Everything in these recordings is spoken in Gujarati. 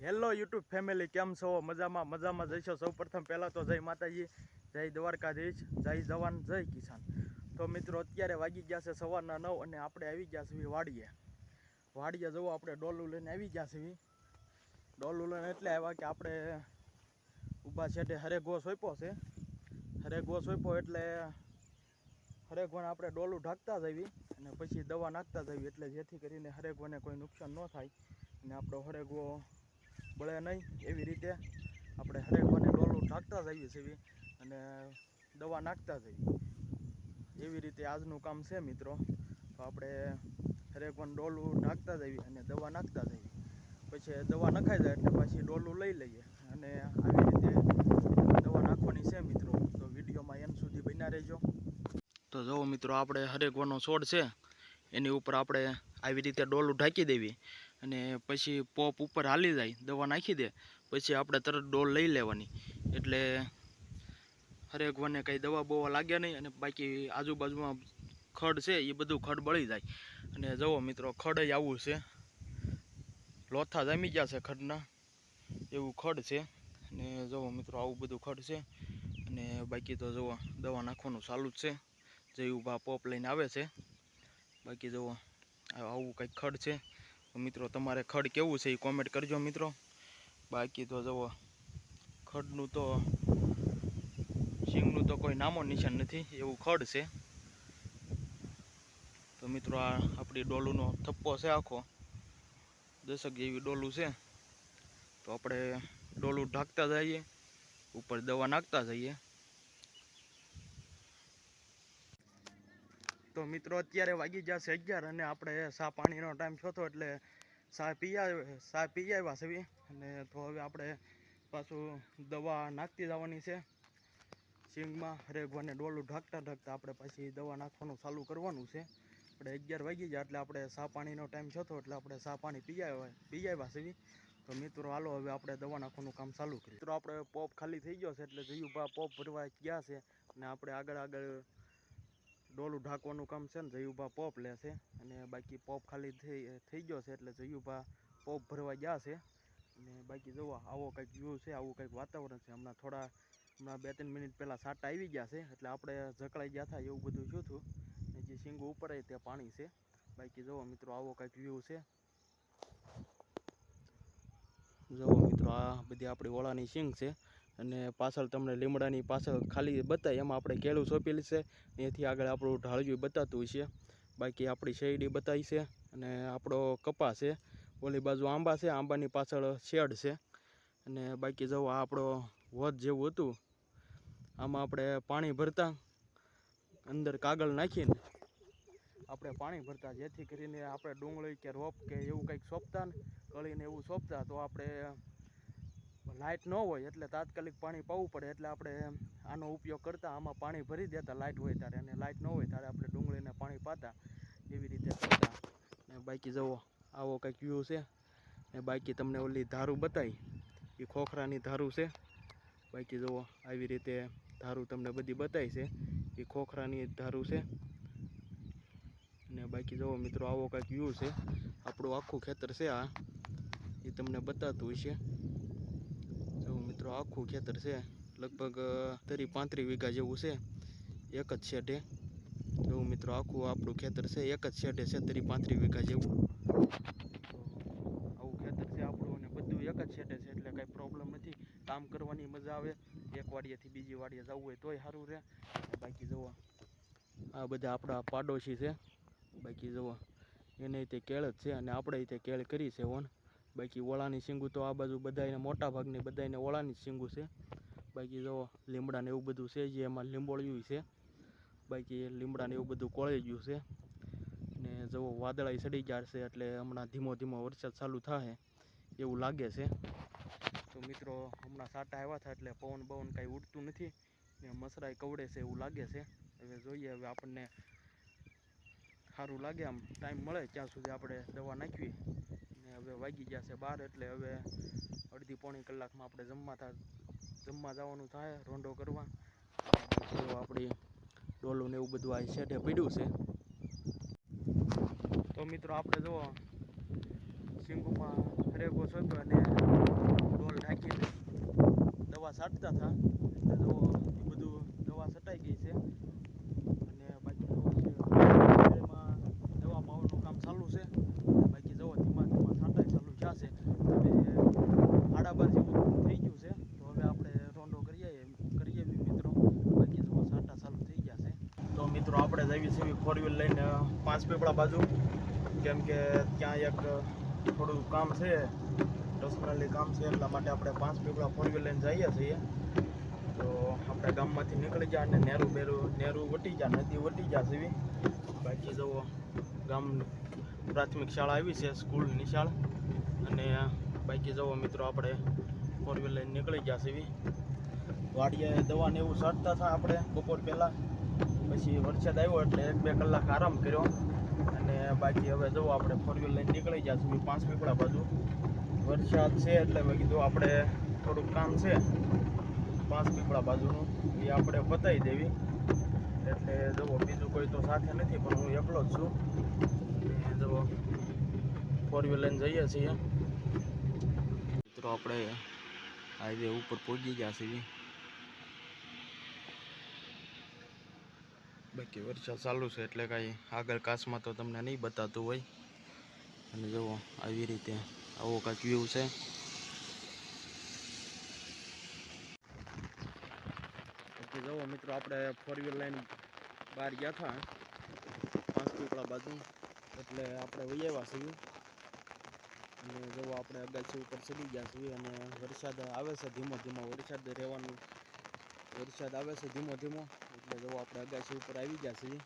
હેલો યુટ્યુબ ફેમિલી કેમ છો? મજામાં મજામાં જઈશો સૌ પ્રથમ પહેલાં તો જય માતાજી, જય દ્વારકાધીશ, જય જવાન, જય કિસાન. તો મિત્રો, અત્યારે વાગી ગયા છે સવારના નવ અને આપણે આવી ગયા છીએ વાડીએ. વાડીએ જવો આપણે ડોલું લઈને આવી ગયા છીએ. ડોલું લઈને એટલે આવ્યા કે આપણે ઊભા છેટે હરેગો સોંપ્યો છે. હરેગો સોંપ્યો એટલે હરેગવાને આપણે ડોલું ઢાંકતા જઈએ અને પછી દવા નાખતા જઈએ એટલે જેથી કરીને હરેગોને કોઈ નુકસાન ન થાય. અને આપણો હરેગો બળે નહીં, એવી રીતે આપણે હરેકવાને ડોલું ઢાંકતા જઈએ છીએ અને દવા નાખતા જઈએ એવી રીતે આજનું કામ છે મિત્રો. તો આપણે હરેકવાને ડોલું ઢાંકતા જઈએ અને દવા નાખતા જઈએ પછી દવા નખાઈ જાય એટલે પછી ડોલું લઈ લઈએ. અને આવી રીતે દવા નાખવાની છે મિત્રો. તો વિડીયોમાં એમ સુધી બન્યા રહેજો. તો જુઓ મિત્રો, આપણે હરેક વનો છોડ છે, એની ઉપર આપણે આવી રીતે ડોલું ઢાંકી દેવી. અને પછી પોપ ઉપર હાલી જાય, દવા નાખી દે, પછી આપણે તરત ડોલ લઈ લેવાની. એટલે હરેક વને કંઈ દવા બવા લાગ્યા નહીં અને બાકી આજુબાજુમાં ખડ છે એ બધું ખડ બળી જાય. અને જુઓ મિત્રો, ખડ જ આવું છે. લોથા જામી ગયા છે ખડના. એવું ખડ છે. અને જુઓ મિત્રો, આવું બધું ખડ છે. અને બાકી તો જુઓ, દવા નાખવાનું ચાલુ જ છે. જે ઊભા પોપ લઈને આવે છે. બાકી જુઓ આવું કંઈક ખડ છે. મિત્રો, તમારે ખડ કેવું છે એ કોમેન્ટ કરજો મિત્રો. બાકી તો જુઓ, ખડનું તો સિંગનું તો કોઈ નામો નિશાન નથી, એવું ખડ છે. તો મિત્રો, આ આપણી ડોલુનો થપ્પો છે આખો. દશક જેવી ડોલું છે. તો આપણે ડોલું ઢાંકતા જઈએ, ઉપર દવા નાખતા જઈએ. તો મિત્રો, અત્યારે વાગી જશે અગિયાર અને આપણે સા પાણીનો ટાઈમ થયો એટલે સા પી સા પી આવ્યા છે અને તો હવે આપણે પાછું દવા નાખતી જવાની છે. સિંગમાં હરેકવાને ડોલું ઢાંકતા ઢાંકતા આપણે પછી દવા નાખવાનું ચાલુ કરવાનું છે. આપણે અગિયાર વાગી ગયા એટલે આપણે સા પાણીનો ટાઈમ થયો એટલે આપણે સા પાણી પી આવ્યા પી આવ્યા તો મિત્રો, હાલો હવે આપણે દવા નાખવાનું કામ ચાલુ કરીએ. મિત્રો, આપણે પોપ ખાલી થઈ ગયો છે એટલે જયુભા પોપ ભરવા ગયા છે. અને આપણે આગળ આગળ ડોલું ઢાંકવાનું કામ છે ને જયુભા પોપ લે છે અને બાકી પોપ ખાલી થઈ થઈ ગયો છે એટલે જયુભા પોપ ભરવા ગયા છે. અને બાકી જુઓ આવો કંઈક વ્યૂ છે, આવું કંઈક વાતાવરણ છે. હમણાં થોડા, હમણાં બે ત્રણ મિનિટ પહેલાં સાટા આવી ગયા છે, એટલે આપણે જકળાઈ ગયા હતા એવું બધું થયું હતું. ને જે સિંગો ઉપર તે પાણી છે. બાકી જુઓ મિત્રો, આવો કંઈક વ્યૂ છે. જુઓ મિત્રો, આ બધી આપણી ઓળાની સિંગ છે. અને પાછળ તમને લીમડાની પાછળ ખાલી બતાય, એમાં આપણે કેળું સોંપેલું છે. એથી આગળ આપણું ઢાળિયું બતાતું છે બાકી આપણી શેરડી બતાવી છે અને આપણો કપા છે. ઓલી બાજુ આંબા છે, આંબાની પાછળ શેડ છે. અને બાકી જુઓ આ આપણો વધ જેવું હતું, આમાં આપણે પાણી ભરતા, અંદર કાગળ નાખીને આપણે પાણી ભરતા. જેથી કરીને આપણે ડુંગળી કે રોપ કે એવું કંઈક સોંપતા ને, કળીને એવું સોંપતા, તો આપણે લાઇટ ન હોય એટલે તાત્કાલિક પાણી પાવું પડે એટલે આપણે આનો ઉપયોગ કરતા આમાં પાણી ભરી દેતા લાઇટ હોય ત્યારે. અને લાઇટ ન હોય ત્યારે આપણે ડુંગળીને પાણી પાતા, એવી રીતે કરતા. ને બાકી જુઓ, આવો કંઈક વ્યૂ છે. ને બાકી તમને ઓલી ધારું બતાવી. એ ખોખરાની ધારું છે. બાકી જુઓ, આવી રીતે ધારું તમને બધી બતાવી છે. એ ખોખરાની ધારું છે. ને બાકી જુઓ મિત્રો, આવો કંઈક વ્યૂ છે. આપણું આખું ખેતર છે આ. એ તમને બતાતું જો મિત્રો આખું ખેતર છે. લગભગ તરી પાંત્રીસ વીઘા જેવું છે. એક જ શેઢે. એવું મિત્રો, આખું આપણું ખેતર છે, એક જ શેઢે છે, તરી પાંત્રીસ વીઘા જેવું. આવું ખેતર છે આપણું અને બધું એક જ શેઢે છે, એટલે કાંઈ પ્રોબ્લેમ નથી. કામ કરવાની મજા આવે. એક વાડીએથી બીજી વાડીએ જવું હોય તોય સારું રહે. બાકી જવા આ બધા આપણા પાડોશી છે. બાકી જવા એને તે કેળ જ છે અને આપણે તે કેળ કરી છે ઓન બાકી ઓળાની શીંગું તો આ બાજુ બધાને મોટા ભાગની બધાને ઓળાની જ સિંગું છે. બાકી જો લીમડા ને એવું બધું છે જે એમાં લીંબોળિયું છે. બાકી લીમડા ને એવું બધું કોળી ગયું છે. ને જો વાદળાઈ સડી ગયા છે એટલે હમણાં ધીમો ધીમો વરસાદ ચાલુ થાય એવું લાગે છે. તો મિત્રો હમણાં સાટા આવ્યા હતા એટલે પવન બવન કાંઈ ઉડતું નથી ને મસરાઈ કવડે છે એવું લાગે છે. હવે જોઈએ હવે આપણને સારું લાગે આમ, ટાઈમ મળે ત્યાં સુધી આપણે દવા નાખવી. હવે વાગી ગયા છે બાર એટલે હવે અડધી પોણી કલાકમાં આપણે જમવા થાય જમવા જવાનું થાય રોંઢો કરવા. જો આપણી ડોલું ને એવું બધું આ શેઢે પડ્યું છે. તો મિત્રો આપણે જો સિંગુમાં હરેકો હતો અને ડોલ ઢાંકીને દવા છાંટતા હતા એટલે જુઓ બધું દવા છટાઈ ગઈ છે. ફોર વ્હીલ લઈને પાંચ પીપળા બાજુ. કેમ કે ત્યાં એક થોડું કામ છે પર્સનલી કામ છે, એટલા માટે આપણે પાંચ પીપળા ફોર વ્હીલ લઈને જઈએ છીએ. તો આપણે ગામમાંથી નીકળી જાય અને નેરું બેરું, નેરું વટી ગયા નદી વટી ગયા જેવી. બાકી જવો ગામ પ્રાથમિક શાળા આવી છે સ્કૂલ નિશાળ અને બાકી જવો મિત્રો, આપણે ફોર વ્હીલ લઈને નીકળી ગયા છે વાડીએ દવા ને એવું છાંટતા હતા આપણે બપોર પહેલાં. પછી વરસાદ આવ્યો એટલે એક બે કલાક આરામ કર્યો. અને બાકી હવે જવું આપણે ફોર વ્હીલ લઈને નીકળી છીએ પાંચ પીપળા બાજુ. વરસાદ છે એટલે મેં કીધું આપણે થોડુંક કામ છે. પાંચ પીપળા બાજુનું એ આપણે પતાવી દેવી. એટલે જુઓ બીજું કોઈ તો સાથે નથી, પણ હું એકલો જ છું. જુઓ ફોર વ્હીલ લઈને જઈએ છીએ. મિત્રો, આપણે હાઈવે ઉપર પહોંચી ગયા છીએ. બાકી વરસાદ ચાલુ છે એટલે કાંઈ આગળ કાચમાં તો તમને નહીં બતાતું હોય. અને જુઓ, આવી રીતે આવો કાંઈક વ્યૂ છે. જુઓ મિત્રો, આપણે ફોર વ્હીલ લાઈન બહાર ગયા હતા. પાંચ પીપળા બાજુ. એટલે આપણે વહી આવ્યા છીએ. અને જુઓ, આપણે અગાસી ઉપર ચડી ગયા છીએ અને વરસાદ આવે છે ધીમો ધીમો. વરસાદ રહેવાનું, વરસાદ આવે છે ધીમો ધીમો. એટલે જવો આપણે અગાસી ઉપર આવી ગયા છીએ.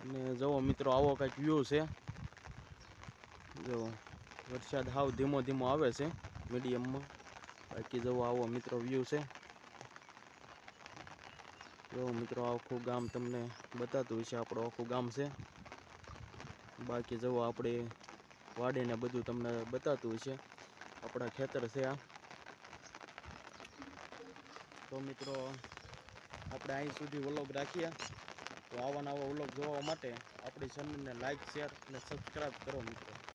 અને જવો મિત્રો, આવો કંઈક વ્યૂ છે. જવો વરસાદ હાવ ધીમો ધીમો આવે છે મીડિયમમાં બાકી જવો આવો મિત્રો વ્યૂ છે. જો મિત્રો, આખું ગામ તમને બતાતું હશે, આપણું આખું ગામ છે. બાકી જવો આપણે વાડીને બધું તમને બતાતું હશે. આપણા ખેતર છે આ. તો મિત્રો, આપણે અહીં સુધી વ્લોગ રાખીએ. તો આવા નવા વ્લોગ જોવા માટે આપણી ચેનલને લાઇક શેર અને સબસ્ક્રાઈબ કરો મિત્રો.